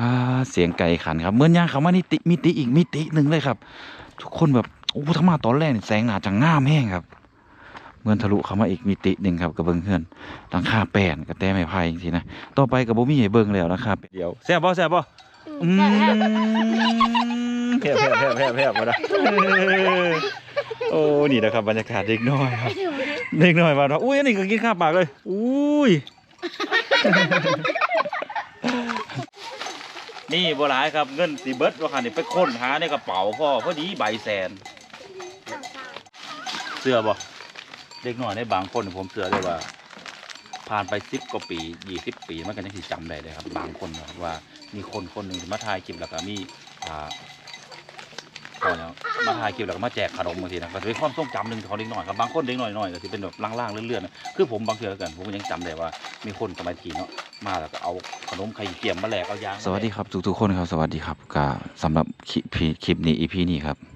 อ่าเสียงไก่ขันครับเหมือนย่างเขามานิติมิติอีกมิติหนึ่งเลยครับ ทุกคนแบบโอ้ทั้งมาตอนแรกนี่แสงหนาจังงามแห้งครับเหมือนทะลุเข้ามาอีกมิติหนึ่งครับกับเบิ้งเพื่อนหลังคาแป้นกับแต่ไม้ไผ่จริงๆนะต่อไปกับบ่มีให้เบิ้งแล้วนะครับเดี๋ยวแซ่บบ่แซ่บบ่อืมแผ่แผ่แผ่แผ่แผ่มาได้โอ้นี่นะครับบรรยากาศเด็กน้อยครับเด็กน้อยมาว่าอุ้ยอันนี้ก็กินข้าวปากเลยอุ้ย นี่โบราณครับเงินสีเบิร์ดว่าคันนี่ไปค้นหาในกระเป๋าพ่อพอดีใบแสน เสื้อบ่เด็กน้อยในบางคนผมเสื้อเลยว่า ผ่านไปสิบกว่าปียี่สิบปีมันก็ยังสิจำได้เลยครับ บางคนว่ามีคนคนหนึ่งที่มาถ่ายคลิปแล้วก็มีอ่าก็แล้ว มาถ่ายคลิปแล้วก็มาแจกขนมบางทีนะก็จะเป็นความทรงจำหนึ่งของเด็กหน่อยครับบางคนเด็กหน่อยๆก็จะเป็นแบบล่างๆเลื่อนๆนะคือผมบางเทื่อแล้วกันผมก็ยังจำได้ว่า มีคนสมัยทีเนาะมาแล้วก็เอาขนมไข่เกียมมาแหลกเอายางสวัสดีครับทุกๆคนครับสวัสดีครับก็สำหรับคลิปคลิปนี้อีพีนี้ครับ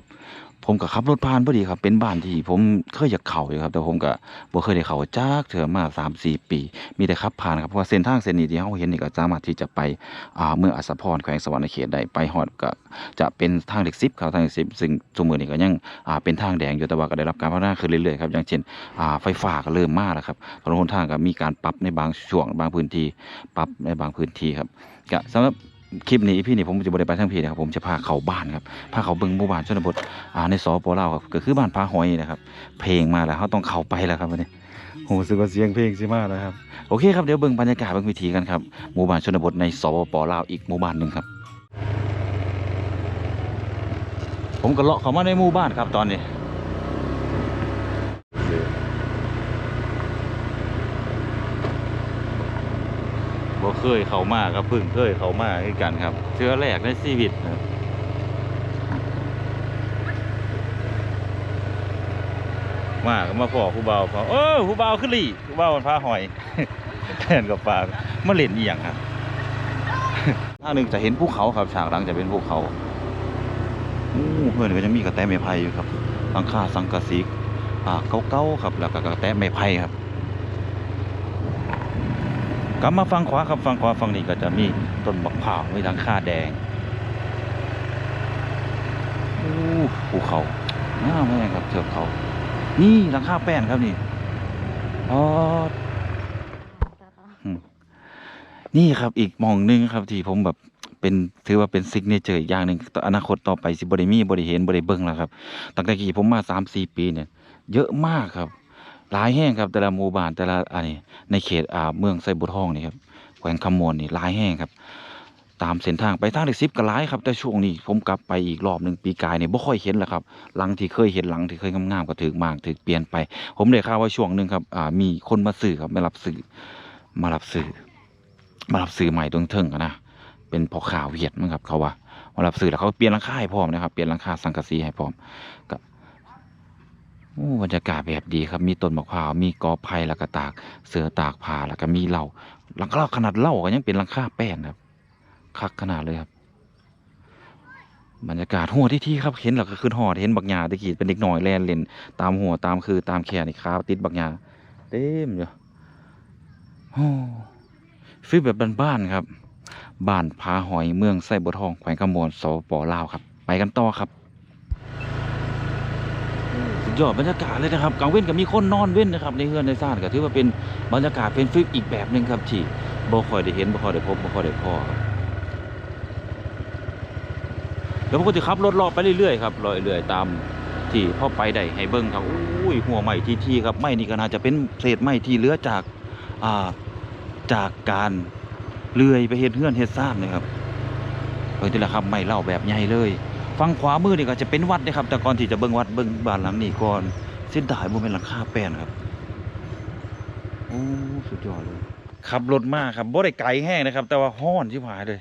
ผมก็ขับรถผ่านพอดีครับ เป็นบ้านที่ผมเคยอยากเข้าอยู่ครับ แต่ผมก็บ่เคยได้เข้าจักเถื่อมาสามสี่ปี มีแต่ขับผ่านครับเพราะว่าเส้นทางเส้นนี้ที่เราเห็นนี่ก็สามารถที่จะไปอ่าเมืองอัสสมพรแขวงสวรรณเขตได้ไปฮอดก็จะเป็นทางเล็กซิบครับทางเล็กซิบซึ่งสมือนี้ก็ยังอ่าเป็นทางแดงอยู่แต่ว่าก็ได้รับการพัฒนาขึ้นเรื่อยๆครับอย่างเช่นอ่าไฟฟ้าก็เริ่มมาแล้วครับถนนหนทางก็มีการปรับในบางช่วงบางพื้นที่ปรับในบางพื้นที่ครับก็สำหรับ คลิปนี้พี่นี่ผมจะบริไปทั้งพี่นะครับผมจะพาเขาบ้านครับพาเขาบิ่งหมู่บ้านชนบทอ่าในสปลาวครับก็คือบ้านพาหอยนะครับ เพลงมาแล้วเขาต้องเข้าไปแล้วครับวันนี้โหสึกว่าเสียงเพลงสิมาแล้วครับโอเคครับเดี๋ยวเบิ่งบรรยากาศเบิ่งวิธีกันครับหมู่บ้านชนบทในสปลาวอีกหมู่บ้านหนึ่งครับ ผมก็เลาะเข้ามาในหมู่บ้านครับตอนนี้ บ่เคยเข้ามาครับพิ่งเคยเข้ามาคือกันครับเทื่อแรกในชีวิตนะมาก็มาพอผู้เบาพอเออผู้เบาขึ้นลี่ผู้เบามันพาหอยแทนกับปลามาเล่นอีหยังครับทาหนึ่งจะเห็นภูเขาครับฉากหลังจะเป็นภูเขาอู้เพื่อนก็ยังมีกระแตไม้ไผ่อยู่ครับหลังคาสังกะสีอ่าเก่าๆครับ แล้วก็กระแตไม้ไผ่ครับ กลับมาฝั่งขวาครับฝั่งขวาฝั่งนี้ก็จะมีต้นบักพร้าวมีหลังคาแดงอู้ภูเขาน่าแม่ครับเทือกเขา นี่หลังคาแป้นครับนี่อ๋อนี่ครับอีกมองหนึงครับที่ผมแบบเป็นถือว่าเป็นซิกเนเจอร์อีกอย่างหนึ่งต่ออนาคตต่อไปสิบริมีบริเห็นบริเบิ้งแล้วครับตั้งแต่กี่ผมมาสามสี่ปีเนี่ย เยอะมากครับ หลายแห่งครับ แต่ละหมู่บ้านแต่ละอันนี้ในเขตอ่าเมืองไซบุทองนี่ครับแขวงคำมวนนี่หลายแห่งครับ ตามเส้นทางไปทางเด็กซิบก็หลายครับ แต่ช่วงนี้ผมกลับไปอีกรอบหนึ่งปีกายเนี่ยบ่ค่อยเห็นแล้วครับหลังที่เคยเห็นหลังที่เคยงามๆก็ถึกมากถึกเปลี่ยนไป ผมได้ข่าวว่าช่วงหนึ่งครับอ่ามีคนมาซื้อครับมารับซื้อมารับซื้อมารับซื้อใหม่ตรงเทิงนะเป็นพอข่าวเวียดมั้งครับเขาว่ามารับซื้อแล้วเขาเปลี่ยนราคาให้พร้อมนะครับเปลี่ยนราคาสังกะสีให้พร้อมก็ โอ้บรรยากาศแบบดีครับ มีต้นมะพร้าว มีกอไผ่แล้วก็ตาก เสือตากผ้าแล้วก็มีเหล้าหลังคาขนาดเหล้าก็ยังเป็นหลังคาแป้นครับ คักขนาดเลยครับ บรรยากาศหัวที่ที่ครับ เห็นแล้วก็ขึ้นหอดเห็นบักหญ้าตะกี้เป็นเด็กน้อยแล่นเล่นตามหัวตามคือตามแขนนี่ครับ ติดบักหญ้าเต็มอยู่โอ้ฟีลแบบบ้านๆครับ บ้านผาหอยเมืองไส้บัวทองแขวงคำมวนสปลาวครับ ไปกันต่อครับ ยอดบรรยากาศเลยนะครับกลางเว้นก็มีคนนอนเว้นนะครับในเฮือนในซ่านก็ถือว่าเป็นบรรยากาศเป็นฟิลอีกแบบหนึ่งครับที่บ่คอยได้เห็นบ่คอยได้พบบ่คอยได้พอครับเดี๋ยวผมก็จะขับรถเลาะไปเรื่อยๆครับเลาะเรื่อยๆตามที่พ่อไปได้ให้เบิ่งครับอุ้ยหัวใหม่ที่ที่ครับไม้นี่ก็น่าจะเป็นเศษไม้ที่เหลือจากอ่าจากการเลื่อยไปเฮ็ดเฮือนเฮ็ดซ่านนะครับเพิ่นนี่ละครับไม้เล่าแบบใหญ่เลย ฝั่งขวามือนี่ก็จะเป็นวัดนะครับ แต่ก่อนที่จะเบิ่งวัดเบิ่งบ้านหลังนี้ก่อนเส้นดายบ่แม่นหลังคาแป้นครับโอ้สุดยอดเลย ขับรถมากครับบ่ได้ไกลแห้งนะครับ แต่ว่าฮ้อนชิบหายเลย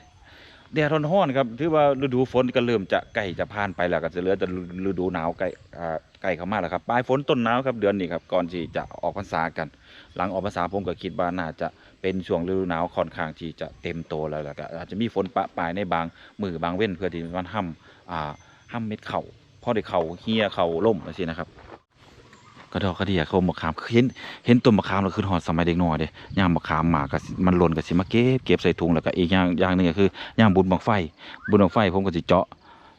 แดดร้อนๆครับถือว่าฤดูฝนก็เริ่มจะใกล้จะผ่านไปแล้วก็จะเหลือแต่ฤดูหนาวใกล้ใกล้เข้ามาแล้วครับปลายฝนต้นหนาวครับเดือนนี้ครับก่อนที่จะออกพรรษากัน หลังออกพรรษาผมก็คิดว่าน่าจะเป็นช่วงฤดูหนาวค่อนข้างที่จะเต็มโตแล้วแล้วก็อาจจะมีฝนปะปลายในบางมือบางเว้นเพื่อที่มันห้ำ อ่าห้ามเม็ดเข่าพอได้เข่าเฮียเข่าล่มอะไรสินะครับกระดอกกระเดียเขามะขามเห็นเห็นต้นมะขามเราคือหอดสมัยเด็กน้อยเด้ย่างมะขามหมาก็สิมันหล่นก็สิมาเก็บเก็บใส่ถุงแล้วก็อีกอย่างอย่างหนึ่งก็คือย่างบุญบังไฟ บุญบังไฟผมก็สิเจาะ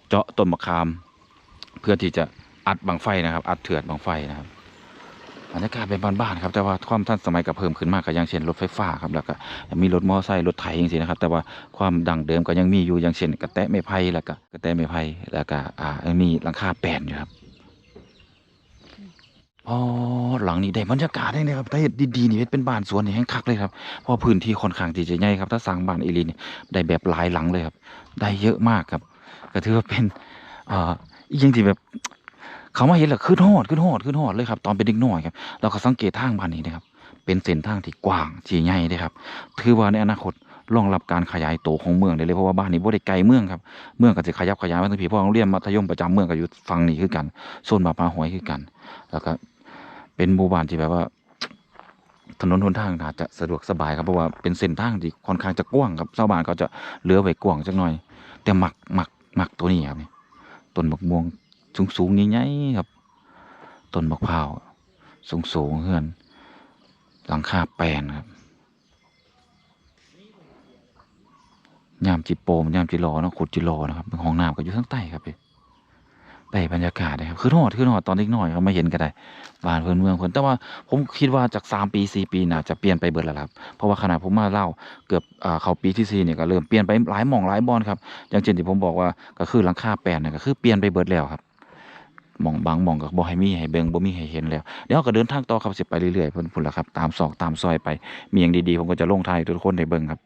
เจาะต้นมะขาม เพื่อที่จะอัดบังไฟนะครับ อัดเถื่อนบังไฟนะครับ บรรยากาศเป็นบ้านๆครับแต่ว่าความทันสมัยก็เพิ่มขึ้นมากก็อย่างเช่นรถไฟฟ้าครับแล้วก็มีรถมอเตอร์ไซค์รถไถอย่างนี้นะครับแต่ว่าความดังเดิมก็ยังมีอยู่อย่างเช่นกระแตะไม้ไผ่แล้วก็กระแตะไม้ไผ่แล้วก็อ่ามีหลังคาแปนอยู่ครับอ๋อหลังนี้ได้บรรยากาศได้เลยครับถ้าเห็ดดีๆนี่เป็นบ้านสวนนี่แห้งคักเลยครับเพราะพื้นที่ค่อนข้างที่จะใหญ่ครับ ถ้าสร้างบ้านอีลีนี่ได้แบบหลายหลังเลยครับ ได้เยอะมากครับ ก็ถือว่าเป็นอ่ออีกอย่างที่แบบ เขามาเห็นแล้วขึ้นฮอดขึ้นฮอดขึ้นฮอดเลยครับ ตอนเป็นเด็กน้อยครับเราก็สังเกตทางบ้านนี้นะครับ เป็นเส้นทางที่กว้างที่ใหญ่เลยครับ ถือว่าในอนาคตรองรับการขยายโตของเมืองได้เลยเพราะว่าบ้านนี้บ่ได้ไกลเมืองครับเมืองก็จะขยับขยายมาทั้งพี่พราะโรงเรียนมัธยมประจำเมืองก็อยู่ฝั่งนี้คือกันโซนบาปาหอยคือกัน แล้วก็เป็นหมู่บ้านที่แบบว่า ถนนหนทางอาจจะสะดวกสบายครับเพราะว่าเป็นเส้นทางที่ค่อนข้างจะกว้างครับชาวบ้านเขาจะเหลือไว้กว้างจักหน่อย แต่หมักหมักหมักตัวนี้ครับนี่ต้นมะม่วง สูงสูงใหญ่ๆครับต้นมะพร้าวสูงสูงเฮือน หลังคาแปลนครับยามจิโปมยามจิรอนะขุดจิรอนะครับห้องน้ำก็อยู่ข้งใต้ครับพี่ได้บรรยากาศเลยครับคือหอดคือหอดตอนเล็กน้อยเขาไมาเห็นก็ได้บ้านเพื่อนเมืองเพื่อนแต่ว่าผมคิดว่าจากสามปีสี่ปีน่าจะเปลี่ยนไปเบิดแล้วครับเพราะว่าขนาดผมมาเล่าเกือบเข้าปีที่สี่เนี่ยก็เริ่มเปลี่ยนไปหลายหม่องหลายบอนครับอย่างเช่นที่ผมบอกว่าก็คือหลังคาแปลนเนี่ยก็คือเปลี่ยนไปเบิดแล้วครับ มองบางมองก็บ่ให้มีให้เบิ่งบ่มีให้เห็นแล้วเดี๋ยวก็เดินทางต่อครับสิไปเรื่อยๆเพิ่นพุ่นละครับตามซอกตามซอยไป มีอย่างดีๆผมก็จะลงท้ายให้ทุกคนได้เบิ่งครับ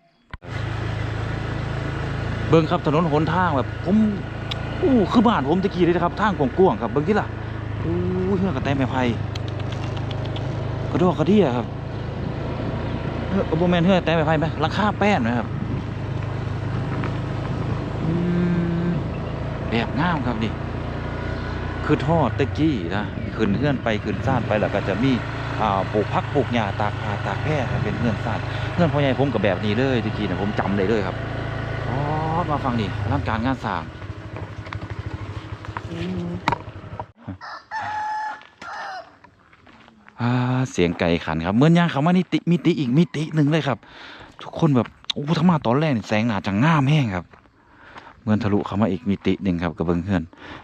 เบิ่งครับถนนหนทางแบบผมอู้คือบ้านผมตะกี้เลยนะครับทางกว้างๆครับเบิ่งที่ล่ะอู้เฮือกระแตไม้ไผ่กระดอกกระเดี่ยครับเฮ้ยโบแมนเฮ้ยแตไม่ไพ่ไหมราคาแป้นนะครับอืมแบบงามครับนี่ คือทอดตะกี้นะขึ้นเฮือนไปขึ้นซ่านไปแล้วก็จะมีปลูกพักปลูกหญ้าตากผ้าตากแพร่เป็นเฮือนซ่านเฮือนพ่อใหญ่ผมกับแบบนี้เลยตะกี้นะผมจำได้เลยครับอ๋อมาฟังนี่ร่างการงานสร้างเสียงไก่ขันครับเหมือนย่างเขามานี่ติมิติอีกมิติหนึ่งเลยครับ ทุกคนแบบโอ้ถ้ามาตอนแรกแสงหนาจะง่ามแห้งครับ เมือนทะลุเข้ามาอีกมิติหนึ่งครับกับเบิ้งเฮือน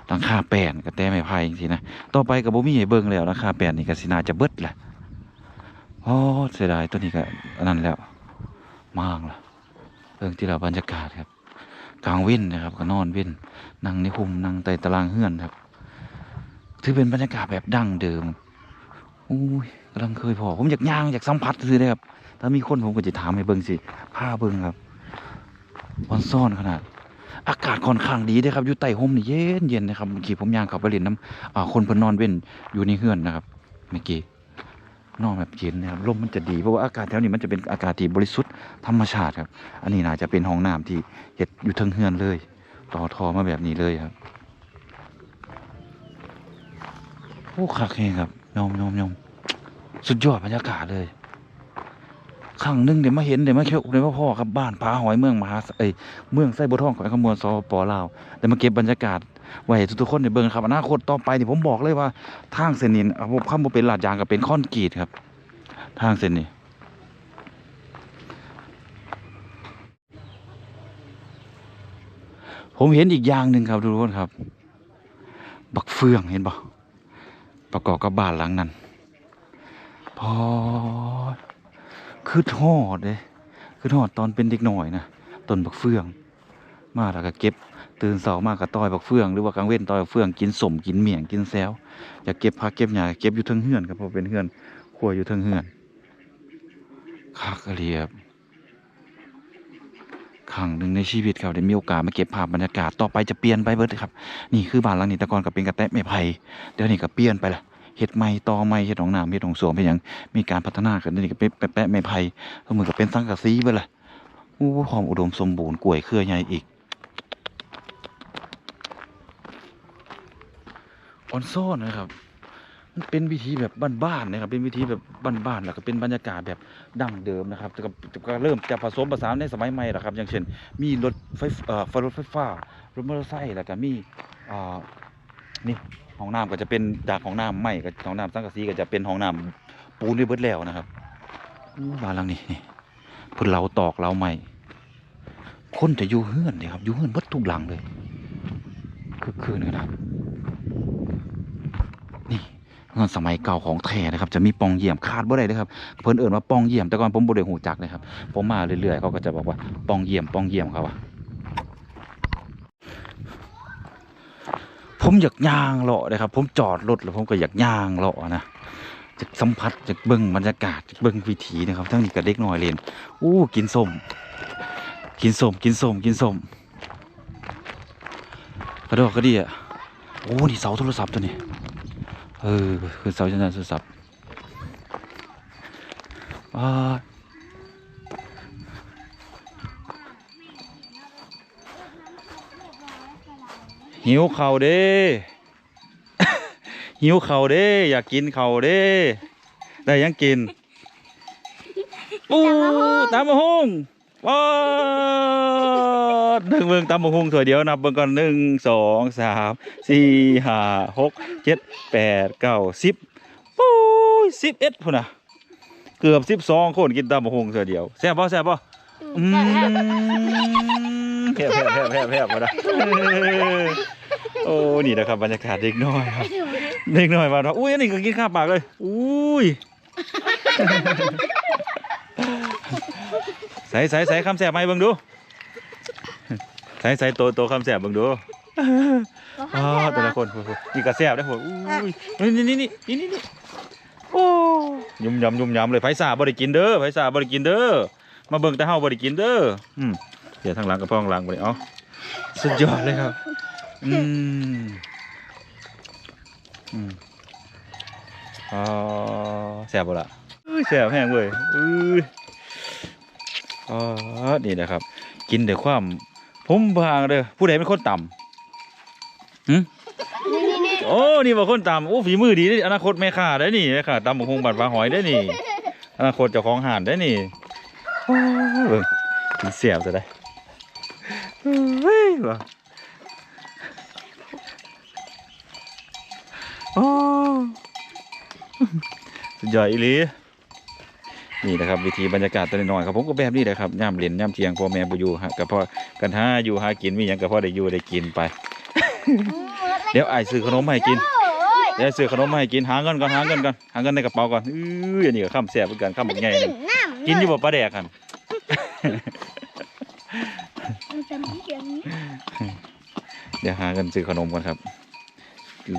หลังคาแปนกับแต่ไม่พายจริงๆนะต่อไปกับบ่มีให้เบิ้งแล้วหลังคาแปนนี่ก็สินาจะเบิดแหละโอ้เสียดายตัวนี้ก็อันนั้นแล้วมางละเบิ่งที่เราบรรยากาศครับ กลางว้นนะครับ ก็นอนว้นนั่งในคุมนั่งใต้ตารางเฮือนครับถือเป็นบรรยากาศแบบดั้งเดิมอุ้ยกำลังเคยพอผมอยากย่างอยากสัมผัสซื้อเลยครับ ถ้ามีคนผมก็จะถามให้เบิ่งสิผ้าเบิ่งครับวันซ่อนขนาด อากาศค่อนข้างดีเด้ครับอยู่ใต้ห่มนี่เย็นเย็นนะครับเมื่อกี้ผมย่างเข้าไปเล่นน้ำคนเพิ่นนอนเว้นอยู่ในเฮือนนะครับเมื่อกี้นอนแบบเย็นนะครับลมมันจะดีเพราะว่าอากาศแถวนี้มันจะเป็นอากาศที่บริสุทธิ์ธรรมชาติครับ อันนี้น่าจะเป็นห้องน้ำที่เฮ็ดอยู่เทิงเฮือนเลย ต่อทอมาแบบนี้เลยครับโอ้คักแฮงครับยอมยอมยอมสุดยอดบรรยากาศเลย ครั้งหนึ่งเดี๋ยวมาเห็นเดี๋ยวมาเที่ยวเดี๋ยวมาพ่อครับบ้านผาหอยเมืองมหาเอ้ยเมืองไส้บัวทองของขมวลสปลาวเดี๋ยวมาเก็บบรรยากาศไว้ให้ทุกคนได้เบิ่งครับอนาคตต่อไปนี่ผมบอกเลยว่าทางเส้นนี้ผมคำว่าเป็นลาดยางกับเป็นคอนกรีตครับ ทางเส้นนี้ผมเห็นอีกอย่างหนึ่งครับทุกคนครับ บักเฟืองเห็นปะประกอบกับบ้านหลังนั้นพอ คือทอดเลยคือทอดตอนเป็นเด็กหน่อยนะต้นบักเฟือง มาแล้วก็เก็บ ตื่นเสาร์มากก็ต้อยบักเฟืองหรือว่ากลางเว้นต้อยบักเฟืองกินสมกินเมี่ยงกินแซวอยากเก็บผักเก็บหญ้าเก็บอยู่ทั้งเฮือนครับเพราะเป็นเฮือนครัวอยู่ทั้งเฮือนคักเรียบครั้งหนึ่งในชีวิตครับได้มีโอกาสมาเก็บภาพบรรยากาศต่อไปจะเปลี่ยนไปเบิดครับ นี่คือบ้านหลังนี้แต่ก่อนก็เป็นกระแตะไม้ไผ่เดี๋ยวนี้ก็เปลี่ยนไปละ เฮ็ดใหม่ตอใหม่เฮ็ดของน้ำเฮ็ดของสวมเฮ็ดหยังมีการพัฒนาขึ้นเดี๋ยวนี้ก็เป็นแปะไม้ไผ่ก็เหมือนกับเป็นสังกะสีไปเละอู้ความอุดมสมบูรณ์กล้วยเครือใหญ่อีกออนซ่อนนะครับมันเป็นวิธีแบบบ้านๆนะครับ เป็นวิธีแบบบ้านๆแล้วก็เป็นบรรยากาศแบบดั้งเดิมนะครับแต่ก็แต่ก็เริ่มจะผสมผสานในสมัยใหม่แล้วครับ อย่างเช่น มีรถไฟเอ่อรถไฟฟ้ารถมอเตอร์ไซค์แล้วก็มีอ่านี่ ห้องน้ำก็จะเป็นจากห้องน้ำใหม่กับห้องน้ำสังกะสีก็จะเป็นห้องน้ำปูนด้วยเบิดแล้วนะครับบ้านหลังนี้นี่เพิ่นเราตอกเราใหม่คนจะอยู่เฮือนเลยครับอยู่เฮือนเบิดทุกหลังเลยคือคืนนะครับนี่เฮือนสมัยเก่าของแท้นะครับ จะมีปองเยี่ยมขาดบ่ได้เลยครับเพิ่นเอิ่นว่าปองเยี่ยมแต่ก่อนผมบ่ได้หูจักเลยครับผมมาเรื่อยๆเขาก็จะบอกว่าปองเยี่ยมปองเยี่ยมเขาว่า ผมอยากย่างเลาะเลยครับ ผมจอดรถแล้วผมก็อยากย่างเลาะนะจะสัมผัสจะเบิ่งบรรยากาศจะเบิ่งวิถีนะครับ ทั้งนี้กับเด็กน้อยเล่นอู้กินส้มกินส้มกินส้มกินส้มกระดอกกระเดียโอ้นี่เสาโทรศัพท์ตัวนี้เออคือเสาสัญญาณโทรศัพท์อ่า หิวเข่าวเด้ หิวเข่าวเด้ อยากกินเข่าวเด้ ได้ยังกินปูตามมาหงว้าดหนึ่งเบิ่งตามมาหงถั่วเดียวนับเบิ่งก่อนหนึ่งสองสามสี่ห้าหกเจ็ดแปดเก้าสิบปูสิบเอ็ดพุ่นนะเกือบสิบสองคนกินตามมาหงถั่วเดียวแซ่บป่ะแซ่บป่ะอืม แผลบแผลบแผลบแผลบแผลบมาได้โอ้นี่นะครับบรรยากาศเด็กน้อยครับเด็กน้อยมาเนาะอุ้ยอันนี้ก็กินข้าวปากเลยอุ้ยใส่ใส่ใส่คำแสบไหมาให้เบิ่งดูใส่ใส่โตโตคำแสบเบิ่งดูอ๋อแต่ละคนโหนี่ก็แสบได้อหัวอุ้ยนี่นี่นี่นี่นี่นี่โอ้ยุ่มยำยุ่มยำเลยไผ่สาบ่ได้กินเด้อไผ่สาบ่ได้กินเด้อมาเบิ่งแต่เฮาบ่ได้กินเด้ออืม เดี๋ยวทางหลังกับพ่องหลังได้เอาสุดยอดเลยครับ อืมอืมอ๋อแซ่บบ่ละอุ้ยแซ่บแห้งเว้ยอุ้ยอ๋อนี่นะครับ กินด้วยความผมบางเด้อผู้ใดเป็นคนต่ำหึโอ้นี่บ่คนต่ำโอ้ฝีมือดีอนาคตแม่ค้าได้นี่แม่ค้าตำบักฮงบัดปลาหอยได้นี่อนาคตเจ้าของห้านได้นี่โอ้ยเสียบจะได้ เฮ้ยว่ะโอ้สุดยอดอีหลีนี่นะครับวิธีบรรยากาศตอนน้อยๆครับผมก็แบบนี้แหละครับย่ำเรียนย่ำเที่ยงพ่อแม่บ่อยู่ฮะกับพ่อกันหาอยู่หากินมีหยังกับพ่อได้อยู่ได้กินไป เดี๋ยวไอ้ายซื้อขนมมาให้กินเดี๋ยวซื้อขนมมาให้กินหาเงินก่อนหาเงินก่อนหาเงินในกระเป๋าก่อนอื้ออันนี้ก็ข้ามแสบเหมือนกันข้ามบักใหญ่หนึ่งกินอยู่บ่ปลาแดกกัน เดี๋ยวหาเงินซื้อขนมก่อนครับ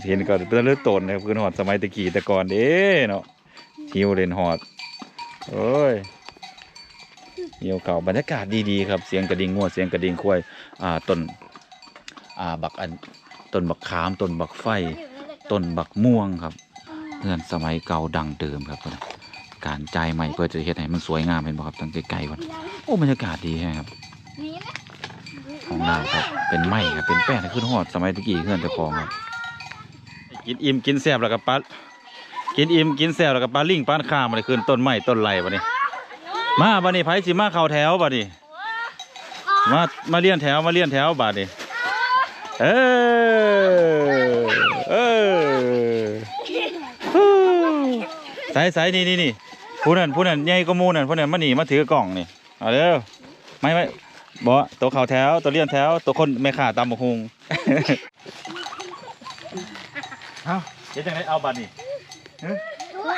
เห็นก่อนเป็นเลือดตนนะครับคือหอดสมัยตะกี้แต่ก่อนเด้เนาะหิวเล่นหอดโอ้ยหิวเก่าบรรยากาศดีๆครับเสียงกระดิ่งงัวเสียงกระดิ่งควายอ่าต้นอ่าบักอันต้นบักขามต้นบักไฟต้นบักม่วงครับเพื่อนสมัยเก่าดังเดิมครับนะการใจใหม่เพื่อจะเฮ็ดให้มันสวยงามเห็นบ่ครับตั้งไกลๆก่อนโอ้บรรยากาศดีแฮะครับ ของเราครับ เป็นไม้ครับ เป็นแป้งขึ้นหอดสมัยตะกี้เพื่อนเจ้าของครับ กินอิ่มกินแซ่บแล้วก็ปลากินอิ่มกินแซ่บแล้วก็ปลาลิงปลาข้ามมาเลยขึ้นต้นไม้ต้นไรบัดนี้ มาบัดนี้ไผสิมาเข้าแถวบัดนี้ มา มาเลี้ยนแถวมาเลี้ยนแถวบัดนี้ เออเออใส่ใส่นี่นี่นี่ผู้นั้นผู้นั้นใหญ่ก็มูนั่นผู้นั้นมาหนีมาถือกล่องนี่ เอาเร็วไม่ไม่ บ่ตัวเขาแถวตัวเลี้ยนแถวตัวคนไม่ขาตามบกฮุงเอาเดี๋ยวจังไดเอาบัตรนี่ฮะ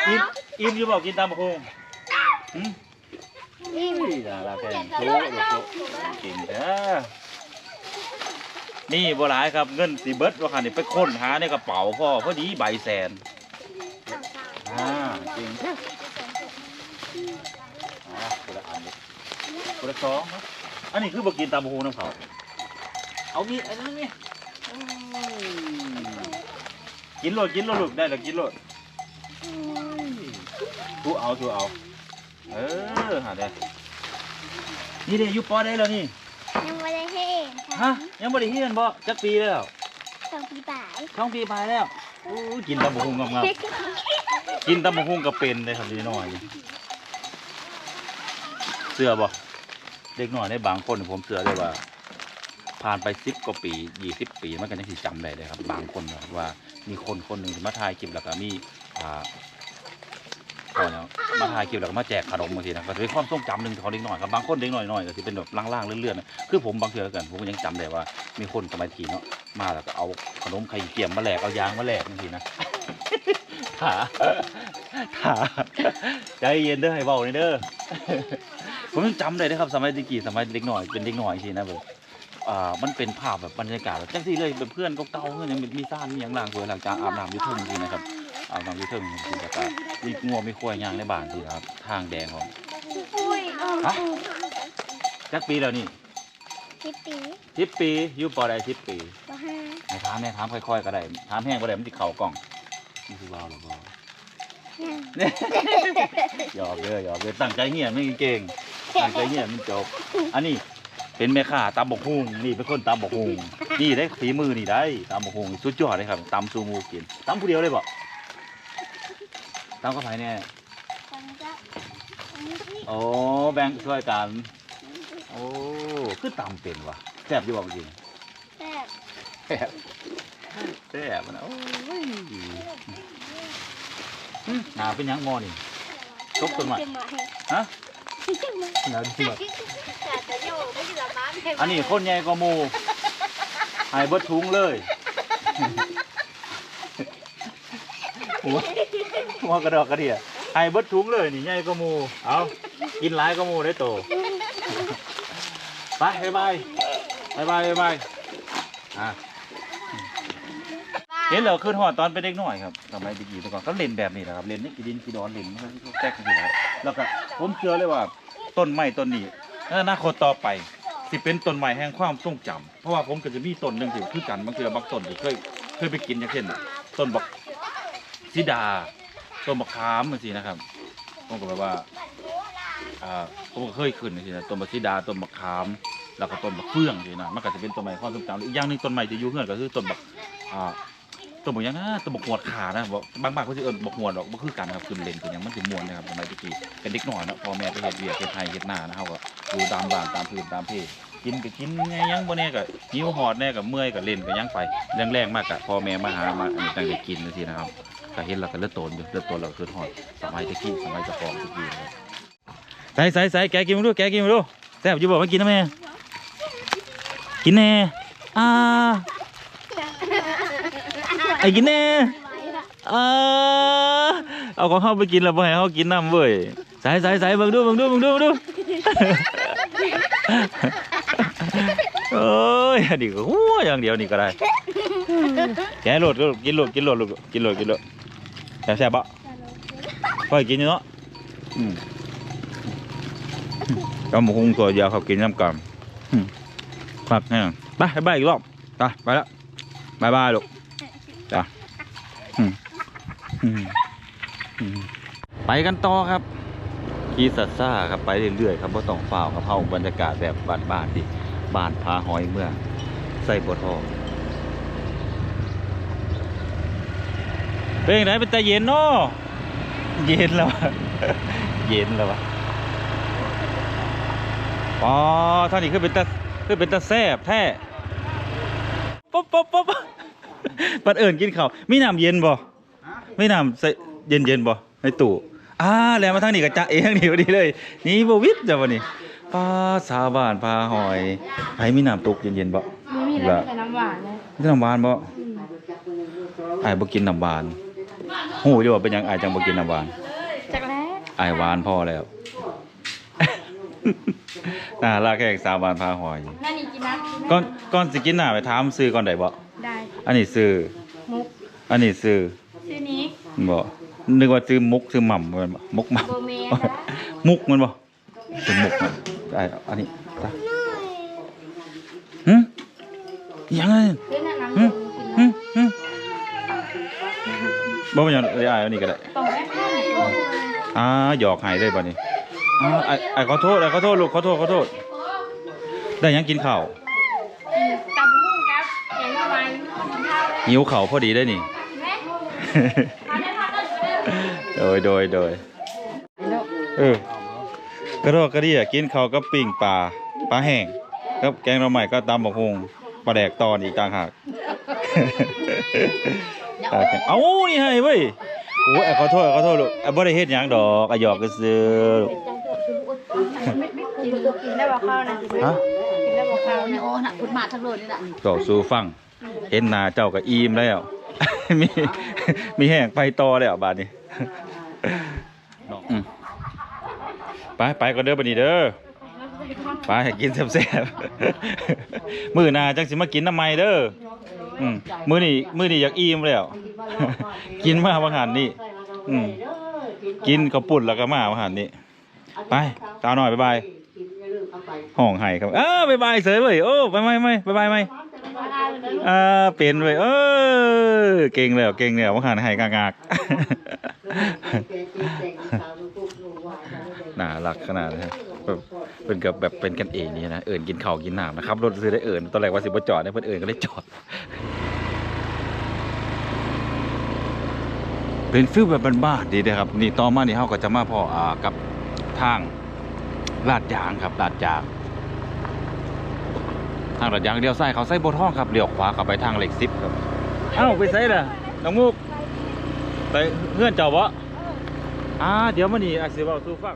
อิ่มอิ่มอยู่บอกกินตามบกฮุงหืมอุ้ยดาราแพงโตโตกินแท้นี่บ่หลายครับเงินสีเบิดว่าคันนี่ไปค้นหาในกระเป๋าพ่อพอดีใบแสนอ่าจริงอ่าคนละอันเลยคนละสองเนาะ อันนี้คือบอกกินตามหูน้ำเขาเอามีอันนั้นมีอืมกินโลดกินโลดลูกได้แล้วกินโลดทูเอาทูเอา เออหาได้นี่เดี๋ยวอยู่ปอได้แล้วนี่ ยังไม่ได้เห็นฮะ ยังไม่ได้เฮียนบ่จักปีแล้วสองปีบ่ายช่องปีไปแล้วโอ้ยกินตำบักหุ่งงามๆ กินตำบักหุ่งกับเป็นเลยครับนิดหน่อยนี่เสื้อบ่ เด็กน่อยในบางคนผมเสือเลยว่า ผ่านไปสิบกว่าปียี่สิบปีมันก็ยังสิจำได้เลยครับ บางคนว่าว่ามีคนคนหนึ่งมาถ่ายคลิปแล้วก็มีอ่าก็เนาะมาถ่ายคลิปแล้วก็มาแจกขนมบางทีนะก็จะเป็นความทรงจำหนึ่งของเด็กน่อยครับบางคนเด็กน่อยหน่อยก็จะเป็นแบบล่างๆเลื่อนๆนะคือผมบางเทื่อกันผมก็ยังจำได้ว่า มีคนสมัยทีเนาะมาแล้วก็เอาขนมไข่เกี่ยมมาแหลกเอายางมาแหลกบางทีนะถาถาใจเย็นเด้อให้เบาหน่อยเด้อ ผมยังจำได้นะครับสมัยเด็กกี่สมัยเด็กหน่อยเป็นเด็กหน่อยทีนะแบบอ่ามันเป็นภาพแบบบรรยากาศแบบจังซี่เลยเป็นเพื่อนเก่าๆเพื่อนยังมีซ่านมีอย่างล่างเวหลังจากอาบน้ำอยุ่เทึ่งทีนะครับอาบน้ำอยุ่เทึ่งทีแล้วก็มีงัวมีควายยางในบ้านทีนะครับทางแดงของอุ้ยฮะจักปีแล้วนี่สิบปีสิบปีอยู่ปอได้สิบปีปห้าให้ถามแม่ถามค่อยๆก็ได้ถามแห้งก็ได้มันจะเข่ากล่องนี่คือเบาหรือเปล่ายังหยอกเด้อหยอกเด้อตั้งใจเงียบไม่เก่ง ตั้งใจเงียมันจบ อันนี้เป็นแม่ค้าตำบกฮุงนี่เป็นคนตำบกฮุงนี่ได้ฝีมือนี่ได้ตำบกฮุงสุดยอดเลยครับตำซูมูกินตำผู้เดียวเลยบ่ตำกับไผเนี่ยโอ้แบ่งช่วยกันโอ้คือตำเป็นวะแซ่บอยู่บ่จริงแซ่บแซ่บแซ่บมันโอ้ยหนาเป็นยังงอนี่ตกต้นไม้เจ็บไหมฮะ หมหนาดีแต่จะอยู่ไม่ใช่ละบ้านอันนี้คนใหญ่กว่าหมูหายเบิดทุงเลยหัวหัวกระดอกกระเดียหายเบิดทุงเลยนี่ใหญ่กว่าหมูเอากินหลายกว่าหมูได้โตไปบายบายบายบายบายอะ เห็นเหรอขึ้นหอดตอนเป็นเด็กน้อยครับสมัยเด็กๆแต่ก่อนก็เล่นแบบนี้แหละครับเล่นนี่กีดินกีดอนเล่นแทรกกันอยู่แล้วแล้วก็ผมเชื่อเลยว่าต้นไม้ต้นนี้ในอนาคตต่อไปสิเป็นต้นไม้แห่งความทรงจำเพราะว่าผมก็จะมีต้นหนึ่งที่คือกันบางเทือบางต้นที่เคยเคยไปกินอย่างเช่นต้นบักซิดาต้นบักขามบางทีนะครับผมก็แบบว่าอ่าผมก็เคยขึ้นทีนะต้นบักซิดาต้นบักขามแล้วก็ต้นบักเฟื่องทีนะมันก็จะเป็นต้นไม้ความทรงจำอีกอย่างหนึงต้นไม้ที่อยู่เฮือนก็คือต้นบักอ่า ต้นบักยังนะต้นบักหวดขานะบอกบางบ้านเขาจะเอิ้นบักหวดดอกบ่คือกันนะครับขึ้นเล่นเป็นหยังมันสิม่วนนะครับสมัยตะกี้เป็นเด็กหน้อยนะพ่อแม่ไปเฮ็ดเวียกเฮ็ดไร่เฮ็ดนานะเฮาก็อยู่ตามบ้านตามพื้นตามที่กินก็กินไงยังบ่แน่ก็หิวหอดแน่ก็เมื่อยก็เล่นก็ยังไปเรื่องแรกมากก็พ่อแม่มาหามาอันนี้ตั้งแต่กินจังซี่นะครับก็เห็นแล้วก็เลือดโตนอยู่เลือดโตนแล้วก็คือหอดสมัยตะกี้สมัยเจ้าของตะกี้นะครับใส่ใส่ใส่แกกินมาดูแกกินมาดูแซ่บอยู่บอกว่ากินนะแม่กินแน่อ่า ไอ้กินแน่อ่าเอาของเฮาไปกินแล้วบ่ให้เฮากินน้ำเว้ยใส่ใส่ใส่เบิ่งดูเบิ่งดูเบิ่งดูเบิ่งดูโอ้ยอันนี้ก็หัวอย่างเดียวนี่ก็ได้แกโหลดก็กินโหลดกินโหลดลูกกินโหลดกินโหลดแซ่บแซ่บปะก็กินอยู่เนาะอืมก็หมูคุ้งตัวเดียวเขากินน้ำกันอืมครับแห้งไปไปไปอีกรอบไปไปแล้วบายบายลูก จ้ะไปกันต่อครับขี่สัตซ่าครับไปเรื่อยๆครับเพราะต้องฝ้าวครับเข้าบรรยากาศแบบบ้านๆดิบ้านพาหอยเมื่อใส่บัวทองเป็นไงเป็นตาเย็นเนาะเย็นแล้วเย็นแล้ววะอ๋อท่านี้คือเป็นตาคือเป็นตาแซบแท้ป๊บป๊บป๊บ ปัดเอิญกินข้าวมีน้ำเย็นบ่มีน้ำใส่เย็นเย็นๆบ่ในตู้อ่าแล้วมาทางนี้ก็จะเองนี่พอดีเลย นี่บ่วิทย์จ้ะวันนี้ปลาสาวบ้านปลาหอยไผมีน้ำตกเย็นๆบ่ไม่มีอะไรแต่น้ำหวานเลยมีน้ำหวานบ่อ้ายบ่กินน้ำหวานฮู้อยู่ว่าเป็นหยังอ้ายจังบ่กินน้ำหวานจากแรกอ้ายหวานพอแล้วน่ารักแค่สาวบ้านปลาหอยนั่นนี่กินน้ำก่อนก่อนสิกินน่ะไปถามซื้อก่อนได้บ่ได้ อันนี้ซื้อมุกอันนี้ซื้อชื่อนี้บ่นึกว่าซื้อมุกซื้อหม่ำเหมือนบ่มุกหม่ำโบเมนะมุกมันบ่เป็นมุกนะได้อันนี้ตาหึยังไงเล่นน้ำหึกินหึหึบ่เป็นหยังเลยอะอันนี้ก็ได้ตรงแรกข้างนี้อ่าหยอกให้เลยบัดนี้อ่าไอ้ไอ้ขอโทษไอ้ขอโทษลูกขอโทษขอโทษ ได้หยังกินข้าว ตำพุ่งครับแกงทำไม กินข้าวเลยหิวข้าวพอดีได้นี่แม่ทานได้ทานได้โดยโดยโดยเออกระโดดกระเดี่ยกินข้าวกับปิ้งปลาปลาแห้งครับแกงหน่อไม้ก็ตำบักฮงปลาแดกตอนอีกต่างหากตาแข็งเอ้านี่ให้เว้ยโอ้ยขอโทษขอโทษลูกอะบ่ได้เฮ็ดหยังดอกอะหยอกก็ซื้อลูกกินได้บ่ข้าวนะฮะกินได้บ่ข้าวนี่นะโอ้หนักคุณมาทั้งโลดนี่แหละเจ้าสู่ฟัง เห็นหน้าเจ้าก็อิ่มแล้ว มีมีแห้งไปต่อแล้วบาดนี้อืมไปไปก็เด้อบัดนี้เด้อไปให้กินแซ่บๆมื้อหน้าจังสิมากินน้ำใหม่เด้ออืมมื้อนี้มื้อนี้อยากอิ่มแล้ว กินมาว่าหันนี่อืมกินข้าวปุ้นแล้วก็มาว่าหันนี่ไปตาหน่อยบ๊ายบายห้องไห้ครับเออบ๊ายบายเสยเว้ยโอ้บ๊ายบายไหมบ๊ายบายไห มอ่าเป็นเว้ยเออเก่งแล้วเก่งแล้วว่าหันไห้กากๆน่ารักขนาดนี้แบบเป็นกับแบบเป็นกันเองนี่นะเอิญกินข้าวกินน้ำนะครับรถซื้อได้เอิญตอนแรกว่าสิบจอดเนี่ยเพิ่นเอิญก็เลยจอด เป็นฟิลแบบบ้านๆดีเด้อครับนี่ต่อมานี่เฮาก็จะมาพออ่ากับทางลาดยางครับลาดยางางลาดยางเลี้ยวซ้ายเขาใส่โบวท้องครับเลี้ยวขวาเข้าไปทางเหล็กซิปครับเอ้าไปไสล่ะน้องมุกไปเพื่อนเจ้าบ่อ่าเดี๋ยวมานี่อาจสิเว้าสู่ฟัง